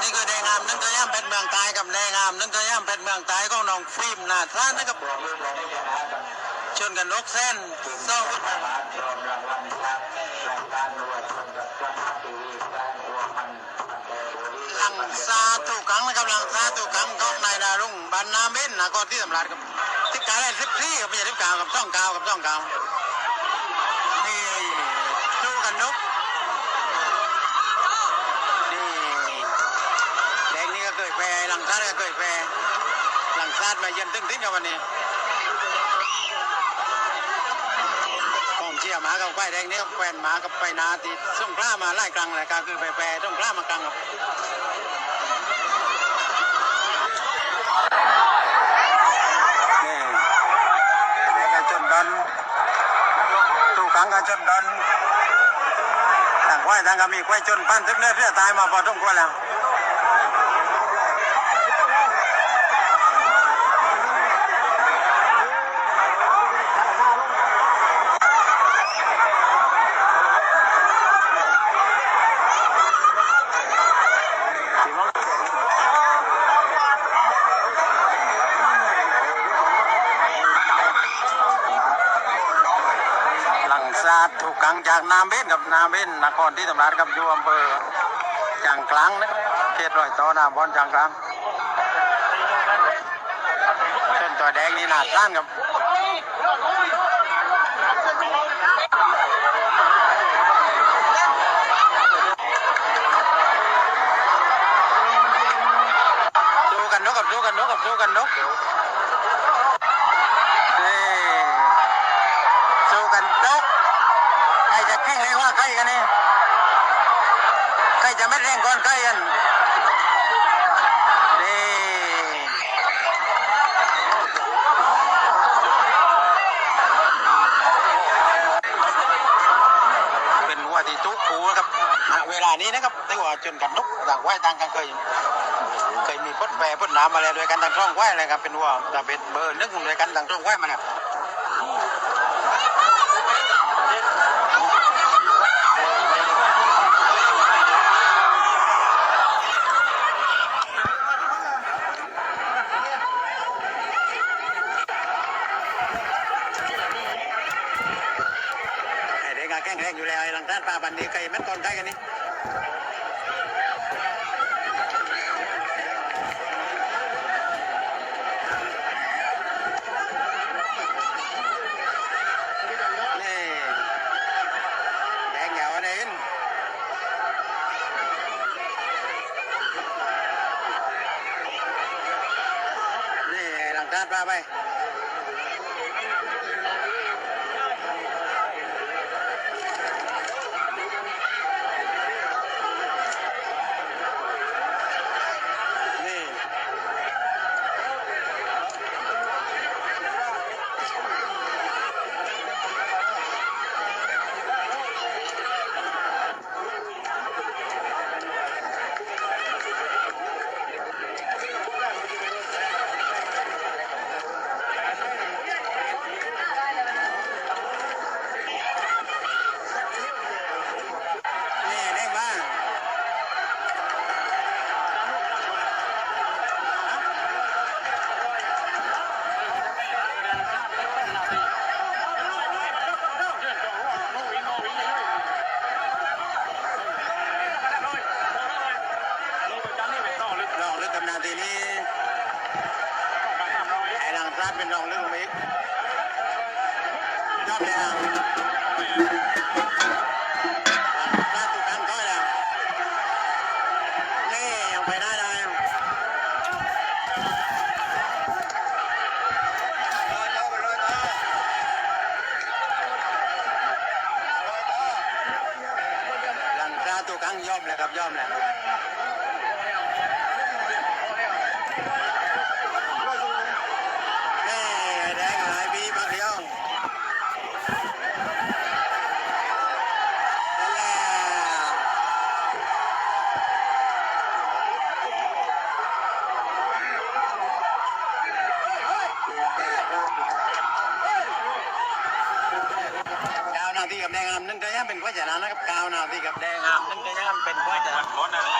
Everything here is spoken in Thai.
นี่คือแดงงามนั่นก็ย่ำเป็นเมืองตายกับแดงงามนั่นก็ย่ำเป็นเมืองตายของน้องฟิล์มนาท่านนะครับชนกันนกเส้นเศร้าลังซาถูกังนะครับลังซาถูกังของนายดารุ่งบรรณาเบนนะก็ที่สำรัดครับทิศการได้ทิศที่กับไม่ใช่ทิศกาวกับต้องกาวกับต้องกาวนี่ดูกันนก นี่แดงนี่ก็เคยแพ้หลังซาดก็เคยแพ้หลังซาดมาเย็นตึ้งทิ้งกับวันนี้กองเชียร์หมากับควายแดงนี่ก็แควนหมากับไปนาตีส่งกล้ามาไล่กลางเลยก็คือแพ้ๆต้องกล้ามากลางครับนี่แดงกันจนดันตู้ขังกันจนดันต่างควายต่างก็มีควายจนปั้นทึกเนื้อเพื่อตายมาพอต้องควายแล้วาดถูกขังจากนาเบนกับนาเบนนครที่ตำราดกับอยู่อำเภอจางกลางนะเขตรอยต่อหนาบอนจางกลางต้นตัวแดงนี่หนาด้านกับดูกันนกกับดูกันนกกับดูกันนกนี่สู้กันนก ใครจะแข่งเรียว่าใครกันนี่ใครจะไม่เร่งก่อนใครกันนี่เป็นวัวที่ทุกผูนะครับเวลานี้นะครับแต่ว่าจนกันนกต่างว่ายต่างกันเคยเคยมีพดแปรพดน้ำมาแล้วด้วยกันต่างช่องว่ายเลยครับเป็นวัวแต่เป็นเบอร์นึกด้วยกันต่างช่องว่ายมาแล้ว ไอ้เด็กก็แข็ งอยู่แล้วไอ้หลังท่านปลาบันนี้ใครแม่นก่อนใครกันนี่นี่แดงเหงาอันนี้นี่รังท่านปลาไป นี่นี่เด้งมาลองลึกกับนาทีนี้ไอ้หลังซาดเป็นลองลึกของมิกยอดเลยนะซาดถูกกันก้อยแล้วนี่ยังไปได้เลยลอยต่อไปลอยต่อหลังซาดถูกกันยอมเลยครับยอมเลย นี่แดงหลายปีบักเดียวนั่นแหละ กับแดงงามนั่นก็ยังเป็นข้อชนะนะครับกาวนาทีกับแดงงามนั่นก็ยังเป็นข้อชนะรถนะไอ้เส้นสมัยสงครา